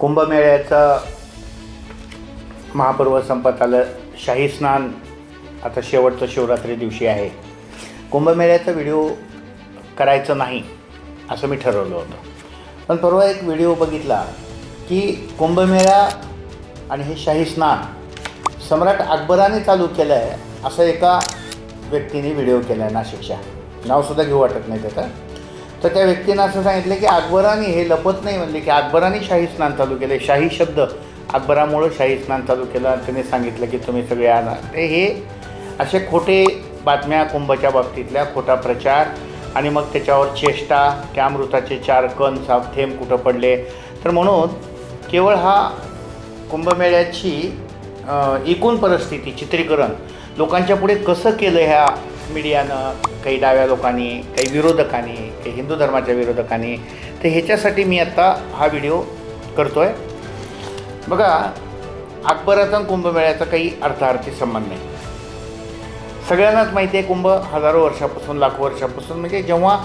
कुंभमेळ्याचं महापर्व संपत आलं शाही स्नान आता शेवटचं शिवरात्री दिवशी आहे. कुंभमेळ्याचा व्हिडिओ करायचं नाही असं मी ठरवलं होतं. पण परवा एक व्हिडिओ बघितला की कुंभमेळा आणि हे शाही स्नान सम्राट अकबराने चालू केलं आहे असं एका व्यक्तीने व्हिडिओ केला आहे नाशिकच्या. नावसुद्धा घेऊ वाटत नाही त्याचं. तर त्या व्यक्तीनं असं सांगितलं की अकबराने हे लपत नाही म्हणले की अकबराने शाही स्नान चालू केले. शाही शब्द अकबरामुळं शाही स्नान चालू केलं आणि त्याने सांगितलं की तुम्ही सगळे आणा ते हे असे खोटे बातम्या कुंभच्या बाबतीतल्या खोटा प्रचार आणि मग त्याच्यावर चेष्टा त्या अमृताचे चार कण साफ थेंब कुठं पडले. तर म्हणून केवळ हा कुंभमेळ्याची एकूण परिस्थिती चित्रीकरण लोकांच्या पुढे कसं केलं ह्या मीडियानं काही डाव्या लोकांनी काही विरोधकांनी काही हिंदू धर्माच्या विरोधकांनी तर ह्याच्यासाठी मी आत्ता हा व्हिडिओ करतो आहे बघा अकबराचा आणि कुंभमेळ्याचा काही अर्थार्थी संबंध नाही. सगळ्यांनाच माहिती आहे कुंभ हजारो वर्षापासून लाखो वर्षापासून म्हणजे जेव्हा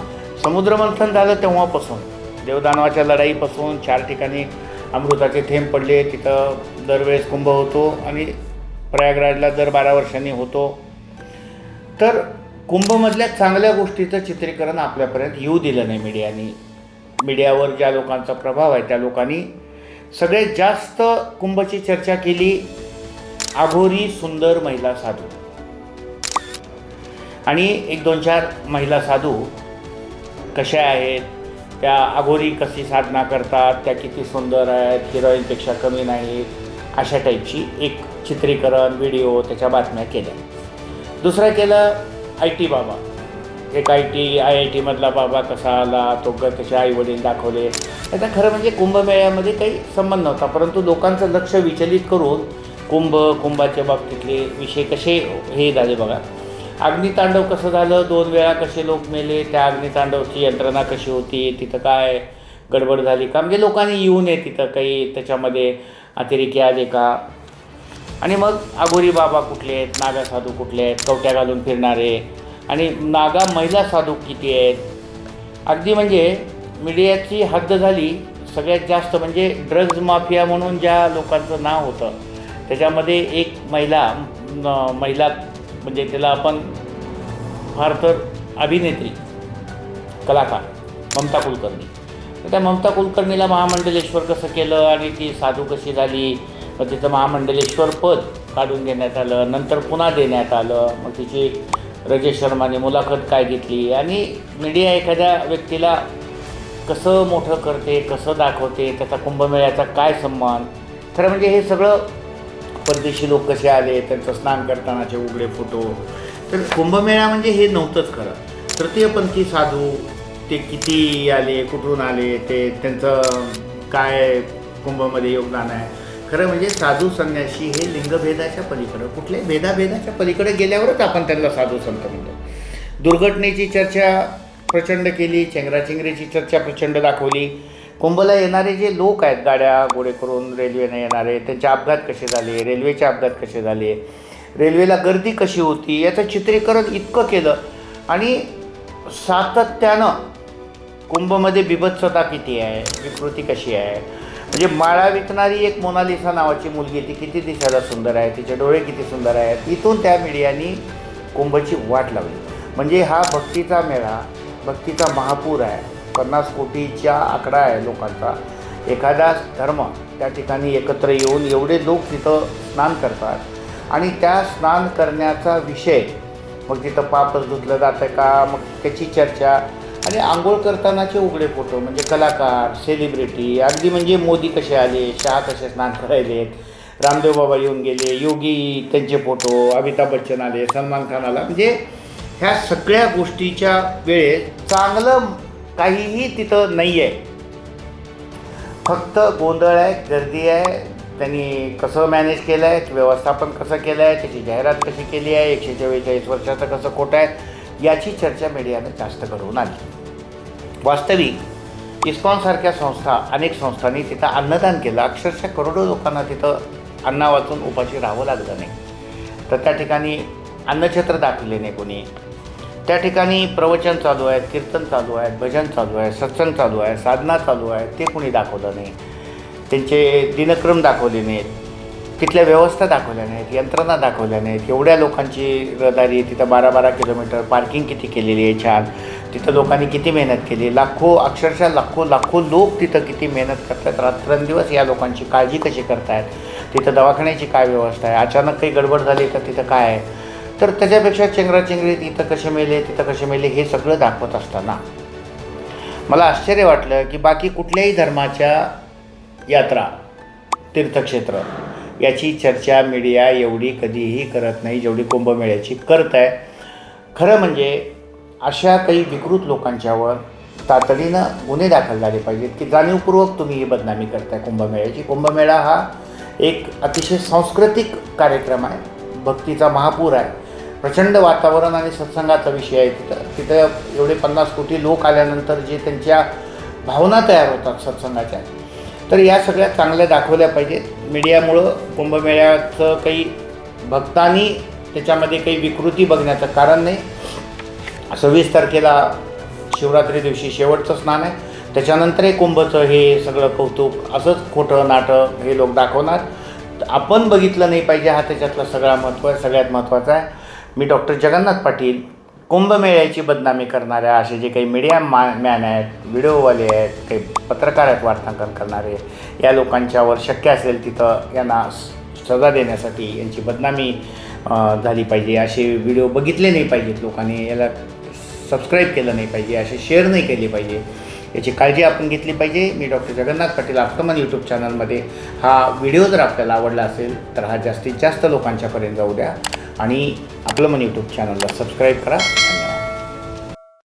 समुद्रमंथन झालं तेव्हापासून देवदानवाच्या लढाईपासून चार ठिकाणी अमृताचे थेंब पडले तिथं दरवेळेस कुंभ होतो आणि प्रयागराजला दर बारा वर्षांनी होतो. तर कुंभमधल्या चांगल्या गोष्टीचं चित्रीकरण आपल्यापर्यंत येऊ दिलं नाही मीडियानी. मीडियावर ज्या लोकांचा प्रभाव आहे त्या लोकांनी सगळ्यात जास्त कुंभची चर्चा केली. आघोरी सुंदर महिला साधू. आणि एक दोन चार महिला साधू कशा आहेत? त्या अघोरी कशी साधना करतात? त्या किती सुंदर आहेत? हिरोईनपेक्षा कमी नाहीत. अशा टाईपची एक चित्रीकरण व्हिडिओ त्याच्या बातम्या केल्या. दुसरं केलं आय टी बाबा. एक आय टी आय आय टीमधला बाबा कसा आला तो ग त्याचे आईवडील दाखवले. आता खरं म्हणजे कुंभमेळ्यामध्ये काही संबंध नव्हता परंतु लोकांचं लक्ष विचलित करून कुंभ कुंभाच्या बाबतीतले विषय कसे हे झाले बघा. अग्नितांडव कसं झालं? दोन वेळा कसे लोक मेले? त्या अग्नितांडवची यंत्रणा कशी होती? तिथं काय गडबड झाली? का म्हणजे लोकांनी येऊ नये तिथं काही त्याच्यामध्ये अतिरेकी आले का? आणि मग आगोरी बाबा कुठले आहेत? नागा साधू कुठले आहेत? कवट्या घालून फिरणारे. आणि नागा महिला साधू किती आहेत? अगदी म्हणजे मीडियाची हद्द झाली सगळ्यात जास्त म्हणजे ड्रग्ज माफिया म्हणून ज्या लोकांचं नाव होतं त्याच्यामध्ये एक महिला न- महिला म्हणजे त्याला आपण फार तर अभिनेत्री कलाकार ममता कुलकर्णी. त्या ममता कुलकर्णीला महामंडलेश्वर कसं केलं आणि ती साधू कशी झाली? मग तिचं महामंडलेश्वर पद काढून घेण्यात आलं नंतर पुन्हा देण्यात आलं. मग तिची रजेश शर्माने मुलाखत काय घेतली? आणि मीडिया एखाद्या व्यक्तीला कसं मोठं करते कसं दाखवते त्याचा कुंभमेळ्याचा काय सन्मान? खरं म्हणजे हे सगळं परदेशी लोक कसे आले त्यांचं स्नान करतानाचे उघडे फोटो. तर कुंभमेळा म्हणजे हे नव्हतंच खरं. तृतीयपंथी साधू ते किती आले कुठून आले ते त्यांचं काय कुंभमध्ये योगदान आहे? खरं म्हणजे साधू संन्याशी हे लिंगभेदाच्या पलीकडं. कुठल्याही भेदाभेदाच्या पलीकडे गेल्यावरच आपण त्यांना साधू संत म्हणतो. दुर्घटनेची चर्चा प्रचंड केली चेंगराचेंगरीची चर्चा प्रचंड दाखवली. कुंभला येणारे जे लोक आहेत गाड्या गोडे करून रेल्वेने येणारे त्यांचे अपघात कसे झाले रेल्वेचे अपघात कसे झाले रेल्वेला गर्दी कशी होती याचं चित्रीकरण इतकं केलं आणि सातत्यानं कुंभमध्ये बिभत्सता किती आहे विकृती कशी आहे म्हणजे माळा विकणारी एक मोनालिसा नावाची मुलगी ती किती दिसायला सुंदर आहे तिचे डोळे किती सुंदर आहेत इथून त्या मीडियानी कुंभची वाट लावली. म्हणजे हा भक्तीचा मेळा भक्तीचा महापूर आहे पन्नास कोटीचा आकडा आहे लोकांचा. एखादा धर्म त्या ठिकाणी एकत्र येऊन एवढे लोक तिथं स्नान करतात. आणि त्या स्नान करण्याचा विषय मग तिथं पापच धुतलं जातं का मग त्याची चर्चा आणि आंघोळ करतानाचे उघडे फोटो म्हणजे कलाकार सेलिब्रिटी अगदी म्हणजे मोदी कसे आले शहा कसे स्नान करायलेत रामदेव बाबा येऊन गेले योगी त्यांचे फोटो अमिताभ बच्चन आले सलमान खान आला. म्हणजे ह्या सगळ्या गोष्टीच्या वेळेत चांगलं काहीही तिथं नाही आहे फक्त गोंधळ आहे गर्दी आहे त्यांनी कसं मॅनेज केलं आहे व्यवस्थापन कसं केलं आहे त्याची जाहिरात कशी केली आहे एकशे चव्वेचाळीस वर्षाचं कसं खोटं आहे याची चर्चा मीडियानं जास्त घडवून आली. वास्तविक. इस्कॉनसारख्या संस्था अनेक संस्थांनी तिथं अन्नदान केलं. अक्षरशः करोडो लोकांना तिथं अन्ना वाचून उपाशी राहावं लागलं नाही. तर त्या ठिकाणी अन्नछत्र दाखवले नाही कोणी. त्या ठिकाणी प्रवचन चालू आहेत कीर्तन चालू आहेत भजन चालू आहे सत्संग चालू आहे साधना चालू आहे ते कोणी दाखवलं नाही. त्यांचे दिनक्रम दाखवले नाहीत. तिथल्या व्यवस्था दाखवल्या नाहीत यंत्रणा दाखवल्या नाहीत. एवढ्या लोकांची रहदारी आहे तिथं बारा बारा किलोमीटर पार्किंग किती केलेली आहे छान. तिथं लोकांनी किती मेहनत केली. लाखो अक्षरशः लाखो लाखो लोक तिथं किती मेहनत करतात रात्रंदिवस या लोकांची काळजी कशी करतायत? तिथं दवाखान्याची काय व्यवस्था आहे? अचानक काही गडबड झाली तर तिथं काय आहे? तर त्याच्यापेक्षा चेंगराचेंगरी इथं कसे मेले तिथं कसे मेले हे सगळं दाखवत असताना मला आश्चर्य वाटलं की बाकी कुठल्याही धर्माच्या यात्रा तीर्थक्षेत्र याची चर्चा मीडिया एवढी कधीही करत नाही जेवढी कुंभमेळ्याची करत आहे खरं म्हणजे अशा काही विकृत लोकांच्यावर तातडीनं गुन्हे दाखल झाले पाहिजेत की जाणीवपूर्वक तुम्ही ही बदनामी करताय कुंभमेळ्याची. कुंभमेळा हा एक अतिशय सांस्कृतिक कार्यक्रम आहे भक्तीचा महापूर आहे. प्रचंड वातावरण आणि सत्संगाचा विषय आहे तिथं. तिथं एवढे पन्नास कोटी लोक आल्यानंतर जे त्यांच्या भावना तयार होतात सत्संगाच्या तर या सगळ्या चांगल्या दाखवल्या पाहिजेत. मीडियामुळं कुंभमेळ्याचं काही भक्तांनी त्याच्यामध्ये काही विकृती बघण्याचं कारण नाही. सव्वीस तारखेला शिवरात्री दिवशी शेवटचं स्नान आहे. त्याच्यानंतर हे कुंभचं हे सगळं कौतुक असंच खोटं नाटक हे लोक दाखवणार. तर आपण बघितलं नाही पाहिजे हा त्याच्यातला सगळा महत्त्व आहे सगळ्यात महत्त्वाचा आहे. मी डॉक्टर जगन्नाथ पाटील कुंभमेळ्याची बदनामी करणाऱ्या असे जे काही मीडिया मा मॅन आहेत व्हिडिओवाले आहेत काही पत्रकार आहेत वार्तांकन करणारे या लोकांच्यावर शक्य असेल तिथं यांना सजा देण्यासाठी यांची बदनामी झाली पाहिजे. असे व्हिडिओ बघितले नाही पाहिजेत लोकांनी. याला सबस्क्राईब केलं नाही पाहिजे. असे शेअर नाही केले पाहिजे. याची काळजी आपण घेतली पाहिजे. मी डॉक्टर जगन्नाथ पाटील आफ्टमन यूट्यूब चॅनलमध्ये हा व्हिडिओ जर आपल्याला आवडला असेल तर हा जास्तीत जास्त लोकांच्यापर्यंत जाऊ द्या. आणि आपलं मन यूट्यूब चॅनलला सबस्क्राईब करा.